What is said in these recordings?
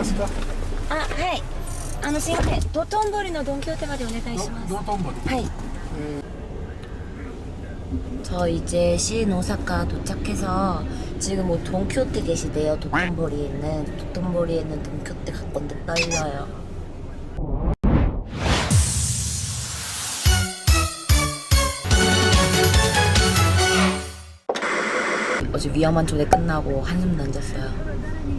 ますかあはいあのすいません道頓堀のドンキホーテまでお願いします道頓堀 하이. 저 이제 시인 오사카 도착해서 지금 뭐 돈키호테 계시대요. 도톤보리에 있는 도톤보리에 있는 돈키호테 갈 건데 떨려요. 어제 위험한 초대 끝나고 한숨도 안 잤어요.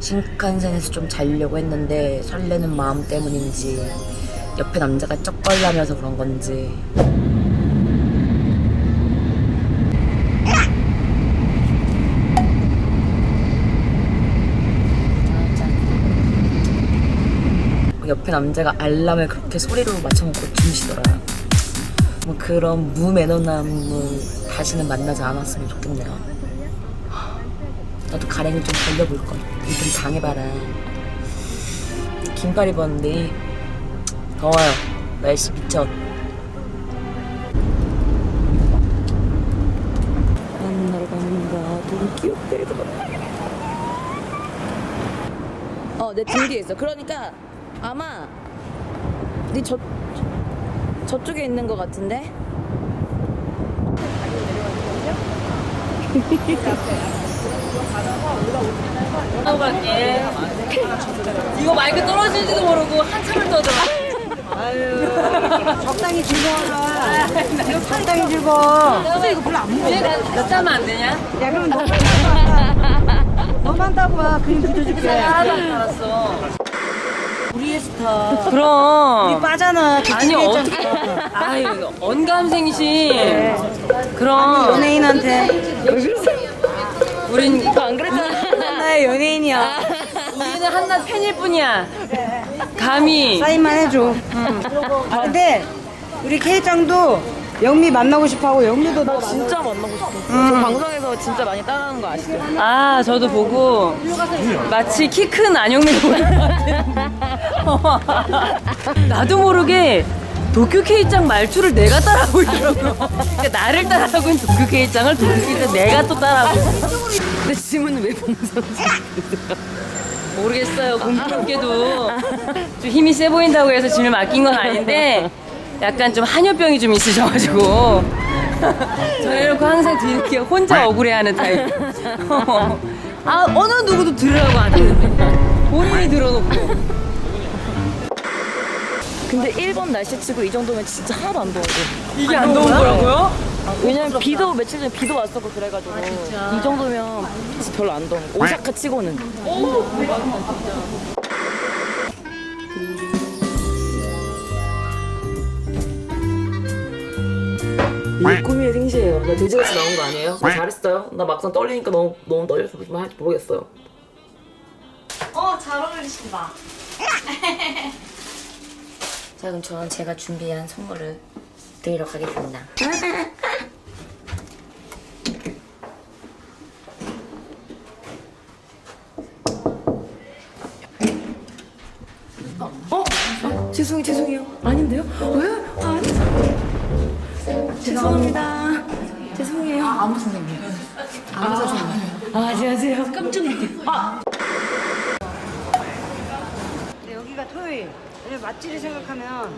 신칸센에서 좀 자려고 했는데 설레는 마음 때문인지 옆에 남자가 쩍걸라면서 그런 건지 옆에 남자가 알람을 그렇게 소리로 맞춰놓고 주무시더라요. 뭐 그런 무매너남은 다시는 만나지 않았으면 좋겠네요. 나도 가랭이 좀 벌려볼 걸. 좀 당해봐라. 긴팔 입었는데 더워요. 날씨 미쳐. 만나러 간다. 돈 귀엽대서. 어, 내등 뒤에 있어. 그러니까 아마 네 저, 저쪽에 있는 것 같은데? 이거 마이크 떨어질지도 모르고 한참을 떠들어. 적당히 즐거워라. 적당히 즐거워. 근데 이거 별로 안 먹어. 나 짜면 안 되냐? 야, 그럼 너만 따봐. 너만 따봐. 그림 그려줄게. 하나도 안 알았어. 우리의 스타. 그럼. 빠잖아. 아니 어떻게? 아유 언감생심. 그럼 연예인한테. 우린 안 그랬잖아. 나의 연예인이야. 우리는 한낱 팬일 뿐이야. 감히. 사인만 해줘. 아, 근데 우리 케이짱도 영미 만나고 싶어하고 영미도 나 진짜 만나고 싶어. 저 방송에서 진짜 많이 따라하는 거 아시죠? 아 저도 보고 마치 키 큰 안영미 보는 것 같아. 나도 모르게 도쿄 K짱 말투를 내가 따라하고 있더라고. 그러니까 나를 따라하고 있는 도쿄 K짱을 도쿄 K짱 내가 또 따라하고. 있어. 근데 지문은 왜 봉선? 모르겠어요. 공교롭게도 좀 힘이 세 보인다고 해서 짐을 맡긴 건 아닌데 약간 좀 한여병이 좀 있으셔가지고 저래놓고 항상 뒤늦게 혼자 억울해하는 타입. 아 어느 누구도 들으라고 안 했는데 본인이 들어놓고. 근데 1번 날씨 치고 이 정도면 진짜 하나도 안 더워요. 이게 안 더운 거라고요? 왜냐면 비도 며칠 전에 비도 왔었고 그래가지고 이 정도면 진짜 별로 안 더워. 오사카 치고는. 이게 꿈이의 생시예요. 나 돼지같이 나온 거 아니에요? 나 잘했어요. 나 막상 떨리니까 너무 너무 떨려서 뭐 할지 모르겠어요. 어, 잘 어울리신다. 자 그럼 저는 제가 준비한 선물을 드리러 가겠습니다. 죄송해요, 죄송해요. 아닌데요? 왜? 아, 죄송합니다. 죄송해요. 아, 아무 선생님. 아무 선생님. 아, 안녕하세요. 깜짝 놀랐 근데 여기가 토요일. 왜냐면 맛집을 생각하면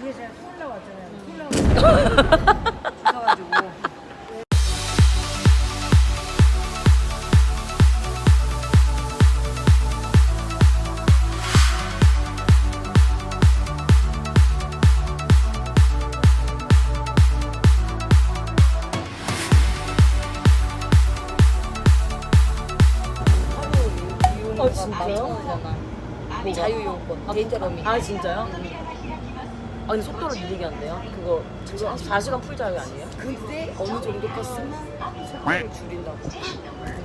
이게 제가 서울 나왔잖아요. 서울 나와가지 아 진짜요? 아니 속도를 느리게 한대요? 그거 4시간 풀 자유 아니에요? 근데 어느 정도 컸으면 속도를 줄인다고.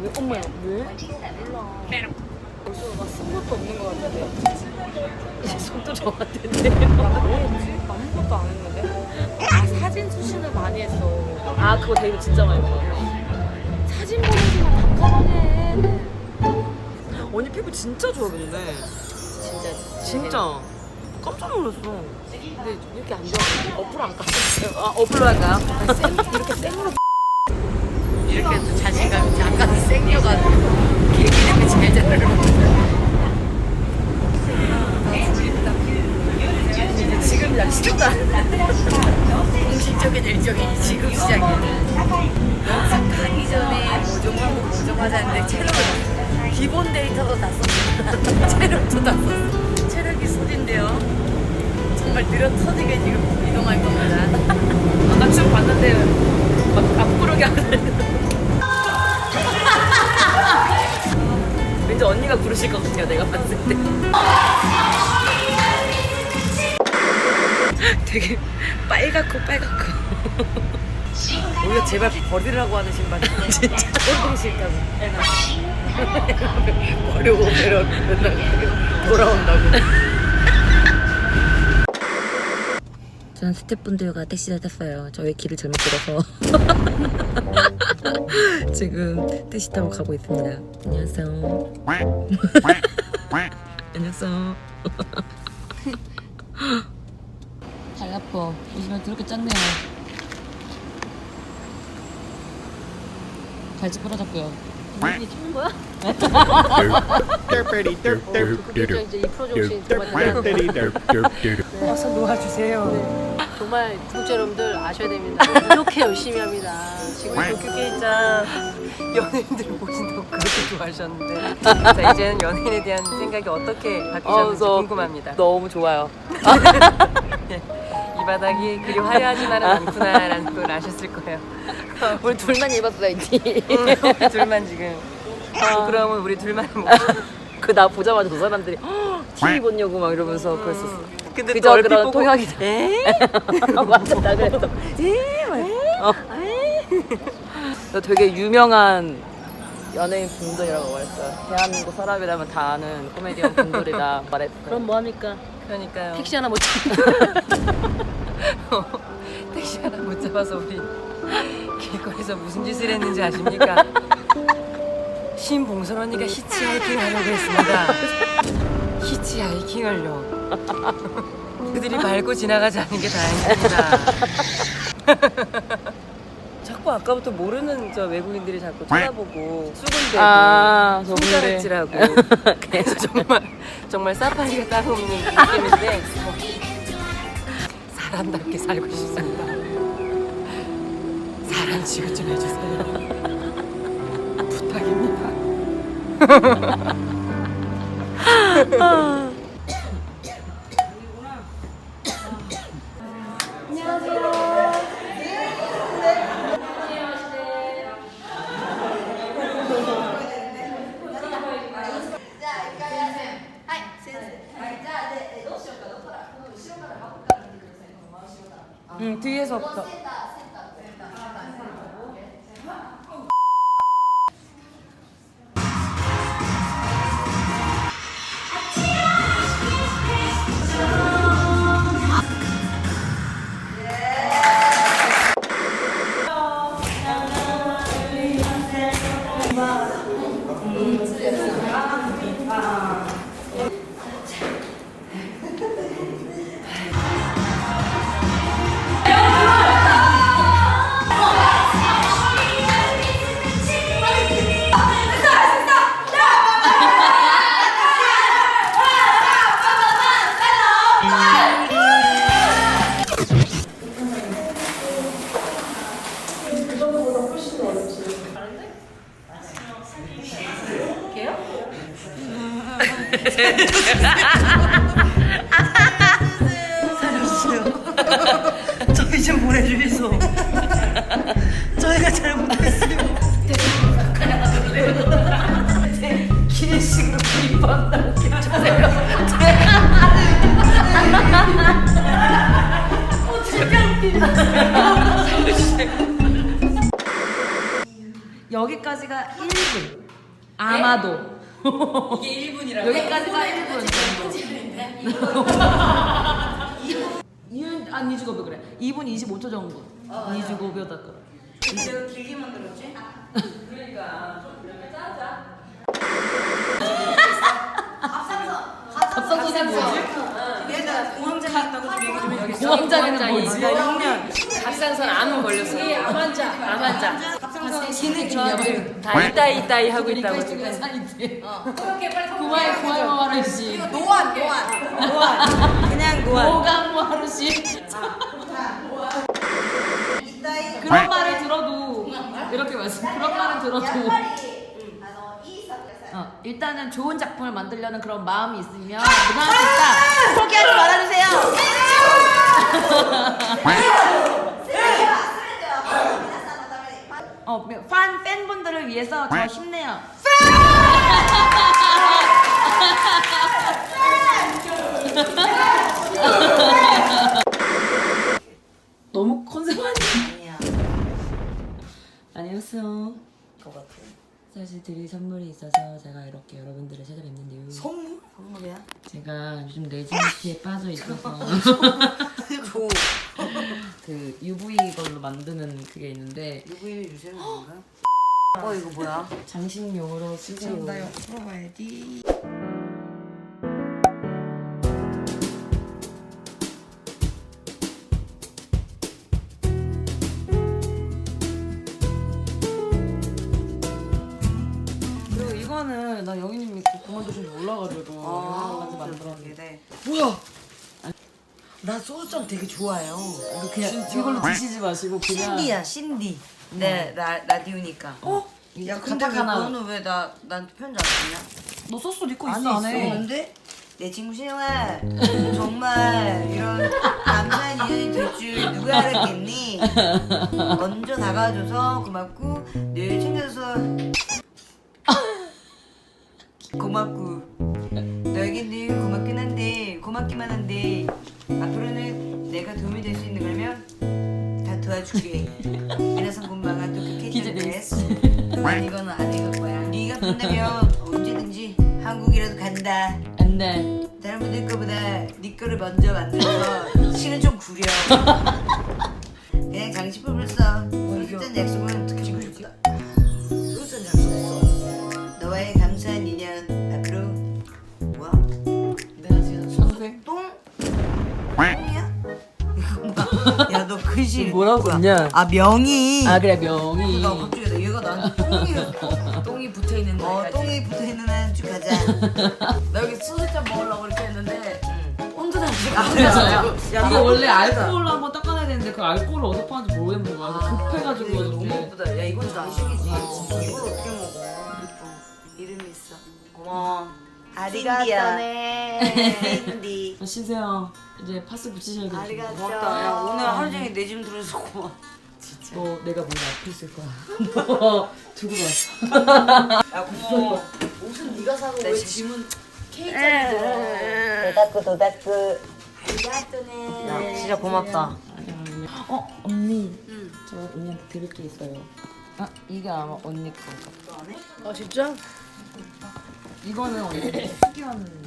왜? 엄마야, 왜? 몰라. 벌써 막 쓴 것도 없는 것 같은데. 속도 정확한데 뭐였지? 아무것도 안 했는데? 아, 사진 수신을 많이 했어. 아 그거 데이터 진짜 많이 먹어요 사진 보내기만 답답하네. 언니 피부 진짜 좋아 근데 진짜. 진짜 깜짝 놀랐어. 근데 이렇게 안 좋아. 어플 안 깠어요. 아, 어플로 할까요? 네, 이렇게 쌩으로 이렇게 또 자신감이 잠깐 생겨가지고 길게 이렇게 제자를 지금 날씨가 공식적인 일정이 지금 시작이에요. 가기 전에 모종을 고정하자는데 채널 기본 데이터도 다 썼어. 채널도 다 썼어. 요. 체력이 소진데요. 정말 느려 터지게 지금 이동할 겁니다. 아까 춤 봤는데 막 앞구르기 하는 왠지 언니가 부르실 것 같아요. 내가 봤을 때. 되게 빨갛고 빨갛고 오히려 제발 버리라고 하는 신발 진짜 꼴보기 싫다고 버리고 버려 맨날 돌아온다고 저는 스태프분들과 택시를 탔어요 저희 길을 잘못 들어서 지금 택시 타고 가고 있습니다 안녕하세요 안녕하세요 발 아파. 요즘에 그렇게 짰네요. 발찌 부러졌고요. 찍는 거야? 이 정말 와서 놓아주세요. 정말 구독자 여러분들 아셔야 됩니다. 이렇게 열심히 합니다. 지금 도쿄 게임장 연예인들 보신다고 그렇게 좋아하셨는데 자, 이제는 연예인에 대한 생각이 어떻게 바뀌셨는지 궁금합니다. 너무 좋아요. 이 바닥이 그리 화려하지만은 않구나라는 걸 아셨을 거예요. 우리 둘만 입었어야지. 우리 둘만 지금 그러면 우리 둘만 뭐 그나 보자마자 저 사람들이 "헉, TV 보냐고 막 이러면서 그랬었어. 근데 그저 또 얼핏 그런 보고 통역이다. 에? 맞아 나 그랬어. 어. 너 되게 유명한 연예인 분들이라고 말했어요. 대한민국 사람이라면 다 아는 코미디언 분들이다 말했어요. 그럼 뭐 합니까? 그러니까요. 택시 하나 못 잡는 택시 하나 못 잡아서 우리 길거리에서 무슨 짓을 했는지 아십니까? 신봉선 언니가 히치하이킹 하려고 했습니다. 히치하이킹을요. 그들이 밟고 지나가지 않은 게 다행입니다. 자꾸 아까부터 모르는 저 외국인들이 자꾸 쳐다보고 수군대고 아, 손가락질하고 그래서 정말 정말 사파리가 따로 없는 느낌인데 사람답게 살고 싶습니다. 사람 취급 좀 해주세요. 부탁입니다. 저희 좀 보내주이소. 저희가 잘못했어요. 기내식으로 구입한다고 여기까지가 1분. 아마도. 이게 1분이라고. 여기까지가 1분. 2분, 안 2주고비 그래. 2분 25초 정도. 2주고비였다 거. 이제 길게 만들었지? 갑상선이 뭐지? 얘가 공황장애 있다고 좀 얘기 좀 해주겠어. 공황장애는 뭐지? 그러면 갑상선 암은 걸렸어. 암 환자. 암 환자. 갑상선 기능 저하들 다 이따이 이따이 하고 있다고 지금. 고마워 고마워 말하지. 노안 노안 노안 그냥 노안 뭐가 하루씩. 그런 말을 들어도 이렇게 말씀. 그런 말을 들어도. 어, 일단은 좋은 작품을 만들려는 그런 마음이 있으면 무난할 수 있다. 포기하지 말아주세요. 어, 팬 팬분들을 위해서 더 힘내요. 너무 컨셉 아니야? 안녕하세요. 것 같아. 사실 드릴 선물이 있어서 제가 이렇게 여러분들을 찾아뵙는데요. 선물? 선물이야? 제가 요즘 레진시티에 빠져 있어서 줘. 그 UV 걸로 만드는 그게 있는데 누구의 유세는 건가? 어 이거 뭐야? 장식용으로 쓰세요. 풀어봐야지. 나 소주잔 되게 좋아해요. 그냥 이걸로 드시지 마시고 그냥 신디야 신디. 네 라, 라디오니까. 어? 야 근데 왜 하나 너는 왜 나 나한테 편지 안 썼냐? 너 소스 아니 있어 안 해? 있었는데 내 친구 신영아 정말 이런 감사한 인연이 될 줄 누가 알았겠니? 먼저 다가와줘서 고맙고 늘 챙겨줘서 고맙고 너에게 늘 고맙긴 한데 고맙기만 한데 앞으로는 내가 도움이 될 수 있는 거라면 다 도와줄게. 이래서 군방아 또 그렇게 난 이거는 안 읽을 거야? 네가 본다면 언제든지 한국이라도 간다. 안 돼. 다른 분들 거보다 네 거를 먼저 만들어서 실은 좀 구려. 그냥 장식품을 써. 소주잔 약속은 야? 야너 글씨 뭐라고 뭐야? 썼냐? 아 명이 아 그래 명이 나 갑자기 나 얘가 나한테 똥이 똥이 붙어 있는 어 데까지. 똥이 붙어있는 한쭉 가자. 나 여기 소주잔 먹으려고 이렇게 했는데 아, 단지가 이게 원래 알코올로 한번 닦아내야 되는데 그 알코올을 어디서 파는지 모르겠는 거야. 그래서 급해가지고 이거 너무 예쁘다. 야 이건 장식이지. 이걸 어떻게 먹어? 이름이 있어. 고마워 아리가또네. 아, 쉬세요 이제 파스 붙이셔야 돼 고맙다. 야 오늘 하루 종일 내 짐 들어서 고마워. 너 내가 몸이 앞에 있을 거야. 너 두고 가. 야 고마워. 옷은 네가 사고 내왜 집- 짐은 들어. 도다쿠 도다쿠 아리가또네. 야 진짜 고맙다. 어 언니. 저 언니한테 드릴 게 있어요. 아 이게 아마 언니 건가 아 진짜? 이거는 언니 수기원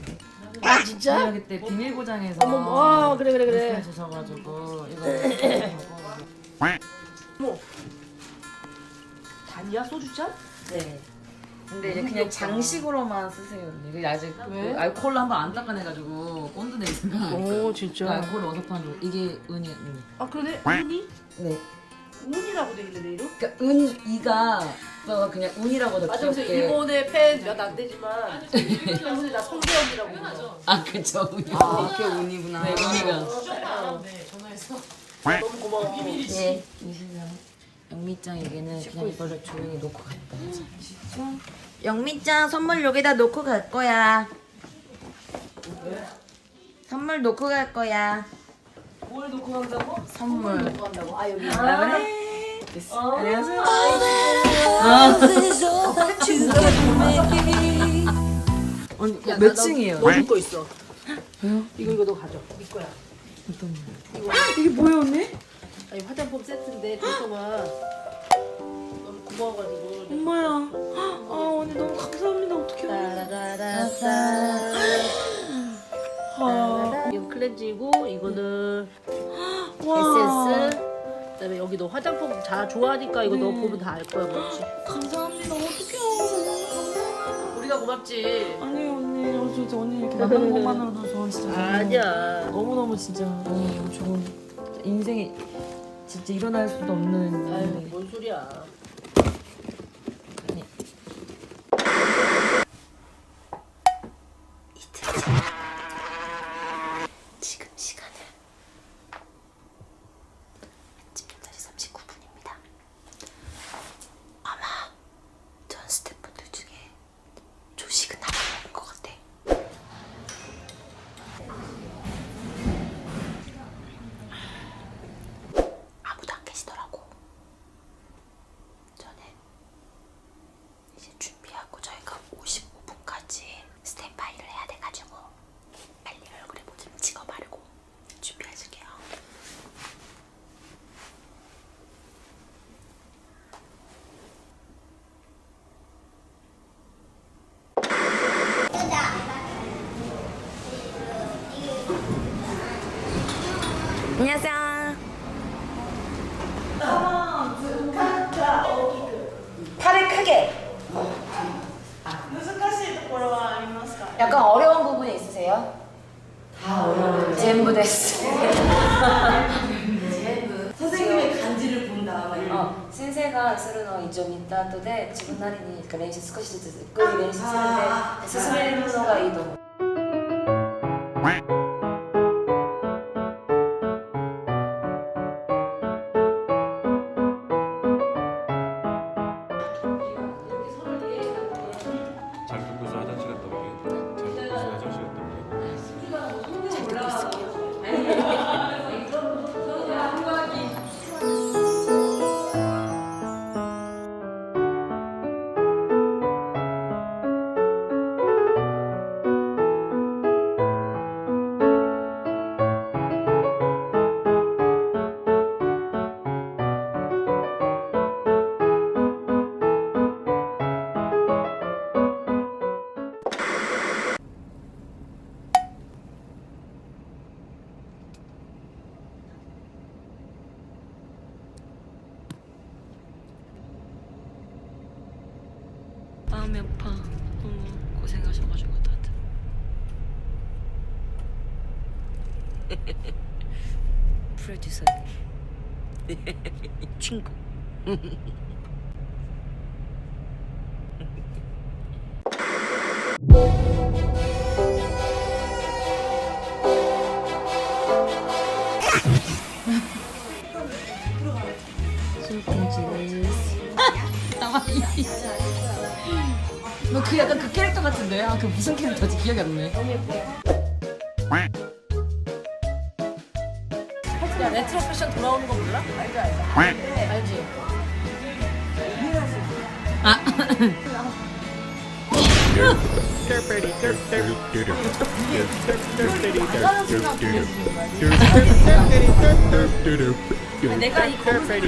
아 진짜? 여기 때 비밀 고장에서 어머, 아 그래 그래 그래. 주셔가지고 이거 단이야 소주잔? 네. 근데 이제 그냥 장식으로만 쓰세요. 이게 아직 그 알코올로 한번 안 닦아내가지고 꼰드 낼 생각. 오 진짜. 알코올 어디서 파는 이게 은이 언니. 아 그러네. 운이? 네. 운이라고 돼 있는데 이름? 그러니까 은이가 너 그냥 운이라고 더 맞아 그래서 귀엽게. 일본의 팬 몇 안 되지만 나 성대언니라고 불러. 아 그쵸 운이. 아 그게 운이구나 네 운이가. 너무 고마워. 네. 이시장. 영미짱에게는 그냥 이거를 조용히 놓고 갔다. 영미짱 선물 여기다 놓고 갈 거야 선물 놓고 갈 거야 뭘 놓고 간다고? 선물 간다고? 아 여기. 아 그래? 안녕하세요 언니 몇 층이에요? 너줄 거 있어. 이거 이거 너 가져. 네 거야. 어떤 거? 이게 뭐예요 언니? 아니 화장품 세트인데 너무 고마워가지고. 엄마야. 아 언니 너무 감사합니다. 어떡해. 따라라라따. 이거 클렌징이고 여기 너 화장품 다 좋아하니까 이거 너 보면 다 알 거야 뭔지. 감사합니다. 어떡해요. 우리가 고맙지. 아니 언니 저 진짜 언니 이렇게 만나는 것만으로도 저는 진짜 너무- 아니야. 너무 너무 진짜 너무 좋은 인생에 진짜 일어날 수도 없는 아유 뭔 소리야. 너 그 약간 그 캐릭터 같은데? 아, 그 무슨 캐릭터지? 기억이 안 나네. 레트로 패션 돌아오는 거 몰라? 알지 알지. 알지. 아. 내가 이 검은색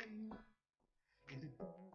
Thank you.